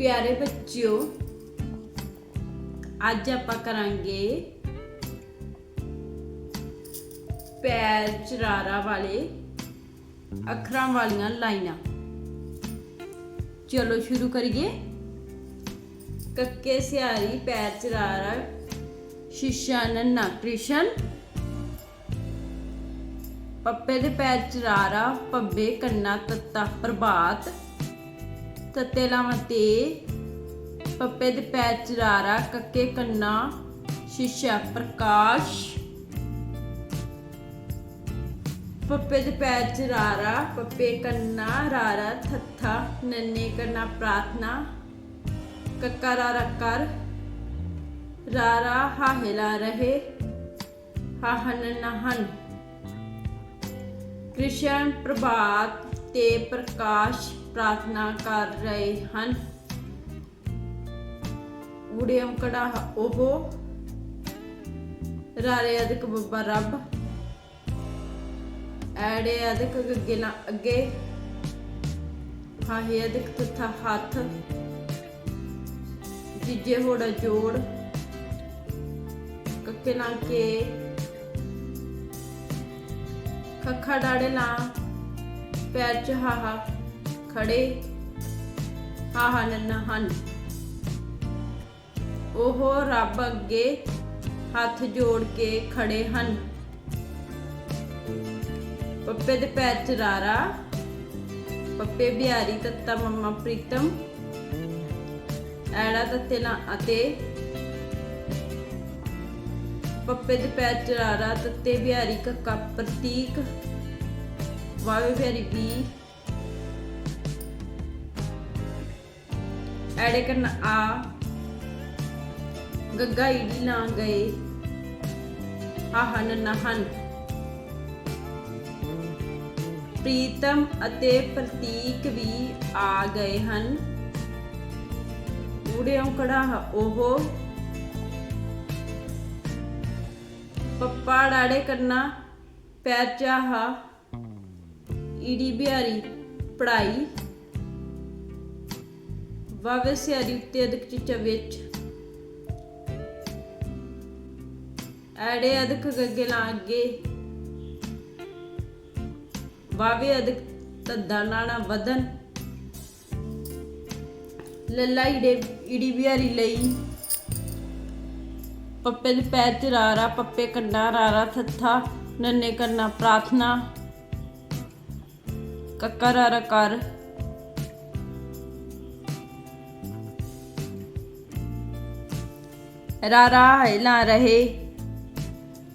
ਪਿਆਰੇ ਬੱਚਿਓ, ਅੱਜ ਆਪਾਂ ਕਰਾਂਗੇ ਪੈਰ ਚਰਾਰਾ ਵਾਲੇ ਅੱਖਰਾਂ ਵਾਲੀਆਂ ਲਾਈਨਾਂ। ਚਲੋ ਸ਼ੁਰੂ ਕਰੀਏ। ਕੱਕੇ ਸਿਆਰੀ ਪੈਰ ਚਰਾਰਾ, ਸ਼ੀਸ਼ਾ ਨੰਨਾ ਕ੍ਰਿਸ਼ਨ। ਪੱਪੇ ਦੇ ਪੈਰ ਚਰਾਰਾ, ਪੱਬੇ ਕੰਨਾ ਤੱਤਾ ਪ੍ਰਭਾਤ। ਤੱਤੇ ਲਾਵਾਂ ਤੇ, ਪੱਪੇ ਦੇ ਪੈਰ ਚਰਾਰਾ, ਕੱਕੇ ਕੰਨਾ, ਸ਼ੀਸ਼ਾ ਪ੍ਰਕਾਸ਼। ਪੱਪੇ ਦੇ ਪੈਰ ਚਰਾਰਾ, ਪੱਪੇ ਕੰਨਾ, ਰਾਰਾ, ਥੱਥਾ, ਨੰਨੇ ਕੰਨਾ ਪ੍ਰਾਰਥਨਾ। ਕੱਕਾ ਰਾਰਾ ਕਰ, ਰਾਰਾ ਹਾਹਿਲਾ ਰਹੇ, ਹਾਹਨ ਨਹਨ। ਕ੍ਰਿਸ਼ਨ ਪ੍ਰਭਾਤ ਤੇ ਪ੍ਰਕਾਸ਼ ਪ੍ਰਾਰਥਨਾ ਕਰ ਰਹੇ ਹਨ। ਉੜਿਅਮ ਕੜਾ ਉਹ ਰਾਰੇ ਅਦਕ ਬੱਬਾ ਰੱਬ। ਐੜੇ ਅਦਕ ਗੱਗੇ ਨਾ ਅੱਗੇ। ਹਾਹੇ ਅਦਕ ਤਥਾ ਹੱਥ। ਜਿਜੇ ਹੋੜਾ ਜੋੜ। ਕੱਕੇ ਨਾ ਕੇ। ਖੱਖਾ ਡਾੜੇ ਲਾ। ਪੈਰ ਚ ਹਾਹਾ ਖੜੇ। ਹਾਹਾ ਨੰਨਾ ਹਨ। ਉਹ ਰੱਬ ਅੱਗੇ ਹੱਥ ਜੋੜ ਕੇ ਖੜੇ ਹਨ। ਪੱਪੇ ਦੇ ਪੈਰ ਚ ਰਾਰਾ। ਪੱਪੇ ਬਿਹਾਰੀ ਤੱਤਾ ਮੰਮਾ ਪ੍ਰੀਤਮ। ਐੜਾ ਤੱਤੇ ਨਾ ਅਤੇ ਪੱਪੇ ਦੇ ਪੈਰ ਚਰਾਰਾ ਤੱਤੇ ਬਿਹਾਰੀ ਕੱਕਾ ਪ੍ਰਤੀਕ। ਵਾਵੇ ਬਿਹਾਰੀ ਬੀ ਐੜੇ ਕਰਨ ਆ ਗੱਗਾ ਈੜੀ ਨਾ ਗਏ ਆਹਨ ਨਹਨ ਪ੍ਰੀਤਮ ਅਤੇ ਪ੍ਰਤੀਕ ਵੀ ਆ ਗਏ ਹਨ ਊੜੇ ਔਂਕੜਾ ਉਹ ਪੱਪਾ ਡਾੜੇ ਕਰਨਾ ਪੈਰ ਚਾਹਾ ਈੜੀ ਬਿਹਾਰੀ ਪੜਾਈ ਵਾਵੇ ਸਿਆਰੀ ਉੱਤੇ ਅਦਕ ਚਿਚਾ ਵਿੱਚ। ਐੜੇ ਅਦਕ ਗੱਗੇ ਲਾ ਵਾਵੇ ਅਦਕ ਤੱਦਾ ਨਾਣਾ ਵਦਨ ਲੱਲਾ ਈੜੇ ਈੜੀ ਬਿਹਾਰੀ ਲਈ। ਪੱਪੇ ਦੇ ਪੈਰ ਚ ਰਾਰਾ, ਪੱਪੇ ਕੰਨਾ ਰਾਰਾ, ਥੱਥਾ, ਨੰਨੇ ਕਰਨਾ ਪ੍ਰਾਰਥਨਾ। ਕੱਕਰ ਰਾਰਾ ਕਰ। ਰਾਰਾ ਹਿਲਾ ਰਹੇ।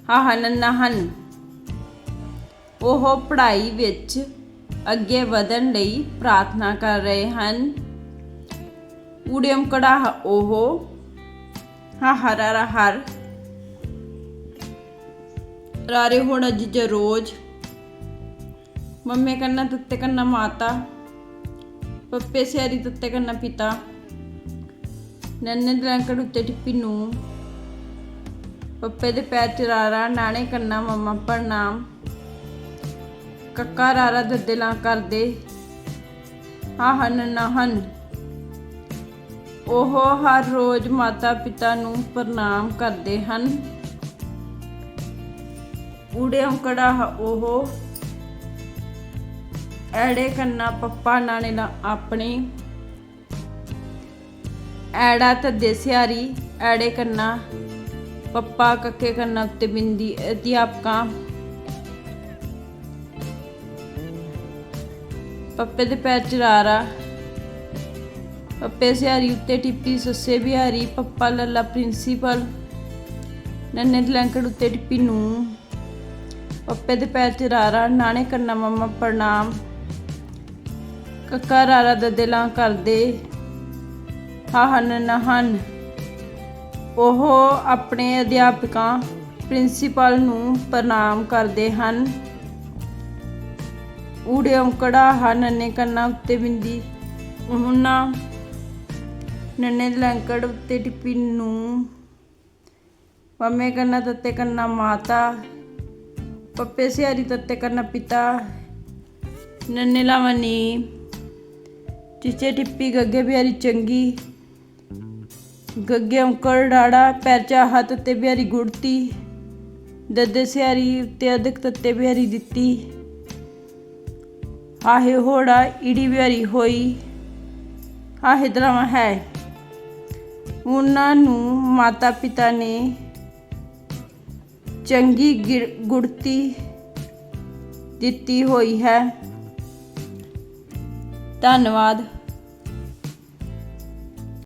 ਹਾ ਨੰਨਾ ਉਹ ਪੜ੍ਹਾਈ ਵਿੱਚ ਅੱਗੇ ਵਧਣ ਲਈ ਪ੍ਰਾਰਥਨਾ ਕਰ ਰਹੇ ਹਨ। ਊੜਿਮ ਕੜਾ ਉਹ। ਹਾ ਹਰ ਹਰ। ਰਾਰੇ ਹੁਣ ਜਿਜ ਰੋਜ਼ ਮੰਮੇ ਕੰਨਾ ਤੱਤੇ ਕੰਨਾ ਮਾਤਾ ਪੱਪੇ ਸਿਆਰੀ ਤੱਤੇ ਕੰਨਾ ਪਿਤਾ ਨੰਨੇ ਦੇ ਉੱਤੇ ਟਿੱਪੀ ਨੂੰ, ਪੱਪੇ ਦੇ ਪੈਰ ਚਰਾਰਾ ਨਾਣੇ ਕੰਨਾ ਮੰਮਾ ਪ੍ਰਣਾਮ ਕੱਕਾ ਰਾਰਾ ਦੱਦੇ ਲਾਂ ਕਰਦੇ, ਹਾ ਹਨ ਨਾ ਹਨ, ਉਹ ਹਰ ਰੋਜ਼ ਮਾਤਾ ਪਿਤਾ ਨੂੰ ਪ੍ਰਣਾਮ ਕਰਦੇ ਹਨ। ਊੜੇ ਔਂਕੜਾ ਉਹ ਐੜੇ ਕੰਨਾ ਪੱਪਾ ਨਾਨੇ ਲਾ ਆਪਣੇ। ਐੜਾ ਤੱਦੇ ਸਿਆਰੀ ਐੜੇ ਕੰਨਾ ਪੱਪਾ ਕੱਕੇ ਕੰਨਾ ਉੱਤੇ ਬਿੰਦੀ ਅਧਿਆਪਕਾਂ ਪੱਪੇ ਦੇ ਪੈਰ ਚਰਾਰਾ। ਪੱਪੇ ਸਿਆਰੀ ਉੱਤੇ ਟਿੱਪੀ, ਸੱਸੇ ਬਿਹਾਰੀ, ਪੱਪਾ ਲੱਲਾ ਪ੍ਰਿੰਸੀਪਲ। ਨੰਨੇ ਦੇ ਲੰਕੜ ਉੱਤੇ ਟਿੱਪੀ ਨੂੰ ਪੱਪੇ ਦੇ ਪੈਰ ਚਰਾਰਾ, ਨਾਣੇ ਕੰਨਾ ਮੰਮਾ ਪ੍ਰਣਾਮ। ਕੱਕਾ ਰਾਰਾ ਦਦੇ ਲਾਂ ਕਰਦੇ। ਹਾਹਨ ਨਹਨ। ਉਹ ਆਪਣੇ ਅਧਿਆਪਕਾਂ, ਪ੍ਰਿੰਸੀਪਲ ਨੂੰ ਪ੍ਰਣਾਮ ਕਰਦੇ ਹਨ। ਊੜੇ ਔਂਕੜਾ ਹਾ ਨੰਨੇ ਕੰਨਾਂ ਉੱਤੇ ਬਿੰਦੀ। ਉਹਨਾਂ ਨੰਨੇ ਲੈਂਕੜ ਉੱਤੇ ਟਿੱਪੀ ਨੂੰ। ਮੰਮੇ ਕੰਨਾ ਤੱਤੇ ਕੰਨਾ ਮਾਤਾ। ਪੱਪੇ ਸਿਆਰੀ ਤੱਤੇ ਕੰਨਾ ਪਿਤਾ। ਨੰਨੇ ਲਾਵਨੀ ਚੀਚੇ ਟਿੱਪੀ, ਗੱਗੇ ਬਿਹਾਰੀ ਚੰਗੀ, ਗੱਗੇ ਔਂਕੜ ਡਾੜਾ ਪੈਰਚਾ ਹੱਥ ਤੇ ਬਿਹਾਰੀ ਗੁੜਤੀ, ਦੱਦੇ ਸਿਆਰੀ ਉੱਤੇ ਅਧਿਕ ਤੱਤੇ ਬਿਹਾਰੀ ਦਿੱਤੀ। ਆਹੇ ਹੋੜਾ, ਈੜੀ ਬਿਹਾਰੀ ਹੋਈ, ਆਹੇ ਦਰਾਵਾਂ ਹੈ। ਉਹਨਾਂ ਨੂੰ ਮਾਤਾ ਪਿਤਾ ਨੇ ਚੰਗੀ ਗਿ- ਗੁੜਤੀ ਦਿੱਤੀ ਹੋਈ ਹੈ। ਧੰਨਵਾਦ।